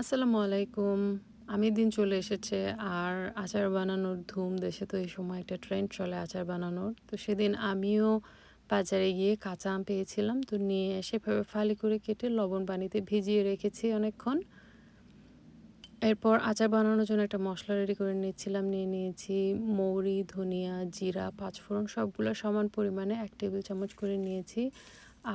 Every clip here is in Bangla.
আসসালামু আলাইকুম। আমি দিন চলে এসেছে আর আচার বানানোর ধুম। দেশে তো এই সময় একটা ট্রেন্ড চলে আচার বানানোর। তো সেদিন আমিও বাজারে গিয়ে কাঁচা আম পেয়েছিলাম। তো নিয়ে এসে ফালি করে কেটে লবণ পানিতে ভিজিয়ে রেখেছি অনেকক্ষণ। এরপর আচার বানানোর জন্য একটা মশলা রেডি করে নিচ্ছিলাম। নিয়ে নিয়েছি মৌরি, ধনিয়া, জিরা, পাঁচফোড়ন সবগুলো সমান পরিমাণে এক টেবিল চামচ করে নিয়েছি।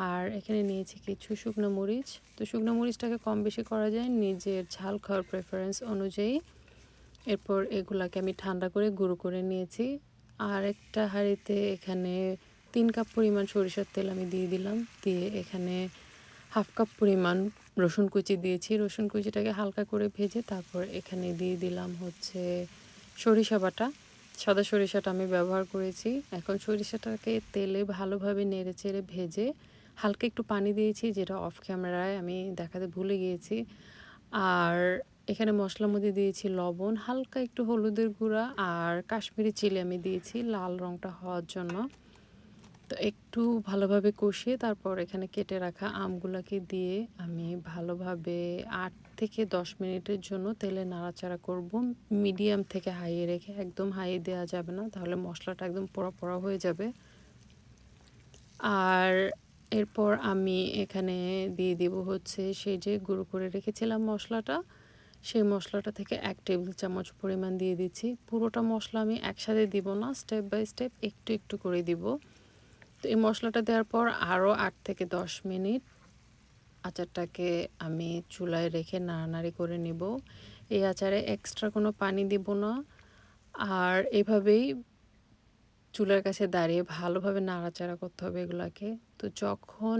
আর এখানে নিয়েছি কিছু শুকনো মরিচ। তো শুকনো মরিচটাকে কম বেশি করা যায় নিজের ঝাল খাওয়ার প্রেফারেন্স অনুযায়ী। এরপর এগুলাকে আমি ঠান্ডা করে গুঁড়ো করে নিয়েছি। আর একটা হাঁড়িতে এখানে তিন কাপ পরিমাণ সরিষার তেল আমি দিয়ে দিলাম। দিয়ে এখানে হাফ কাপ পরিমাণ রসুন কুচি দিয়েছি। রসুন কুচিটাকে হালকা করে ভেজে তারপর এখানে দিয়ে দিলাম হচ্ছে সরিষা বাটা। সাদা সরিষাটা আমি ব্যবহার করেছি। এখন সরিষাটাকে তেলে ভালোভাবে নেড়ে চেড়ে ভেজে হালকা একটু পানি দিয়েছি যেটা অফ ক্যামেরায় আমি দেখাতে ভুলে গিয়েছি। আর এখানে মশলার মধ্যে দিয়েছি লবণ, হালকা একটু হলুদের গুঁড়া আর কাশ্মীরি চিলি আমি দিয়েছি লাল রঙটা হওয়ার জন্য। তো একটু ভালোভাবে কষিয়ে তারপর এখানে কেটে রাখা আমগুলাকে দিয়ে আমি ভালোভাবে আট থেকে ১০ মিনিটের জন্য তেলে নাড়াচাড়া করব। মিডিয়াম থেকে হাইয়ে রেখে একদম হাইয়ে দেওয়া যাবে না তাহলে মশলাটা একদম পোড়া, পোড়া হয়ে যাবে। আর এরপর আমি এখানে দিয়ে দিব হচ্ছে সেই যে গুঁড়ো করে রেখেছিলাম মশলাটা। সেই মশলাটা থেকে এক টেবিল চামচ পরিমাণ দিয়ে দিচ্ছি। পুরোটা মশলা আমি একসাথে দিব না। স্টেপ বাই স্টেপ একটু, একটু করে দিব। তো এই মশলাটা দেওয়ার পর আরও আট থেকে ১০ মিনিট আচারটাকে আমি চুলায় রেখে নাড়ানাড়ি করে নিব। এই আচারে এক্সট্রা কোনো পানি দিব না। আর এভাবেই চুলার কাছে দাঁড়িয়ে ভালোভাবে নাড়াচাড়া করতে হবে এগুলাকে। তো যখন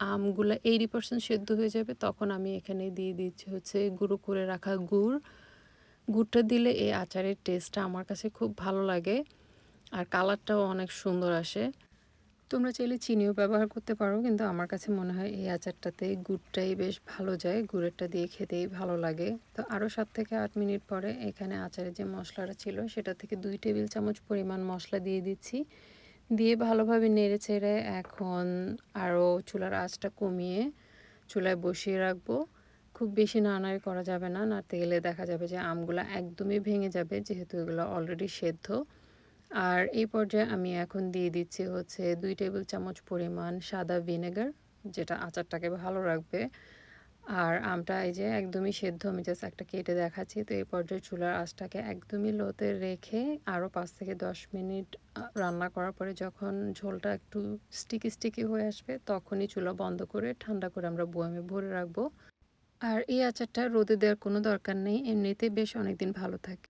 আমগুলো 80% সেদ্ধ হয়ে যাবে, তখন আমি এখানে দিয়ে দিচ্ছি হচ্ছে গুঁড়ো করে রাখা গুড়। গুড়টা দিলে এই আচারের টেস্টটা আমার কাছে খুব ভালো লাগে। আর কালারটাও অনেক সুন্দর আসে। তোমরা চাইলে চিনিও ব্যবহার করতে পারো, কিন্তু আমার কাছে মনে হয় এই আচারটাতে গুড়টাই বেশ ভালো যায়। গুড়েরটা দিয়ে খেতেই ভালো লাগে। তো আরও সাত থেকে আট মিনিট পরে এখানে আচারের যে মশলাটা ছিল, সেটা থেকে দুই টেবিল চামচ পরিমাণ মশলা দিয়ে দিচ্ছি। দিয়ে ভালোভাবে নেড়েচেড়ে এখন আরও চুলার আঁচটা কমিয়ে চুলায় বসিয়ে রাখব। খুব বেশি নাড়ানাড়ি করা যাবে না। নাড়তে গেলে দেখা যাবে যে আমগুলো একদমই ভেঙে যাবে, যেহেতু এগুলো অলরেডি সেদ্ধ। আর এই পর্যায়ে আমি এখন দিয়ে দিচ্ছি হচ্ছে দুই টেবিল চামচ পরিমাণ সাদা ভিনেগার যেটা আচারটাকে ভালো রাখবে। আর আমটা এই যে একদমই সেদ্ধ আমি জাস্ট একটা কেটে দেখাচ্ছি। তো এই পর্যায়ে চুলার আঁচটাকে একদমই লোতে রেখে আরও পাঁচ থেকে ১০ মিনিট রান্না করার পরে যখন ঝোলটা একটু স্টিকি, স্টিকি হয়ে আসবে তখনই চুলা বন্ধ করে ঠান্ডা করে আমরা বয়ামে ভরে রাখব। আর এই আচারটা রোদে দেওয়ার কোনো দরকার নেই। এমনিতে বেশ অনেকদিন ভালো থাকে।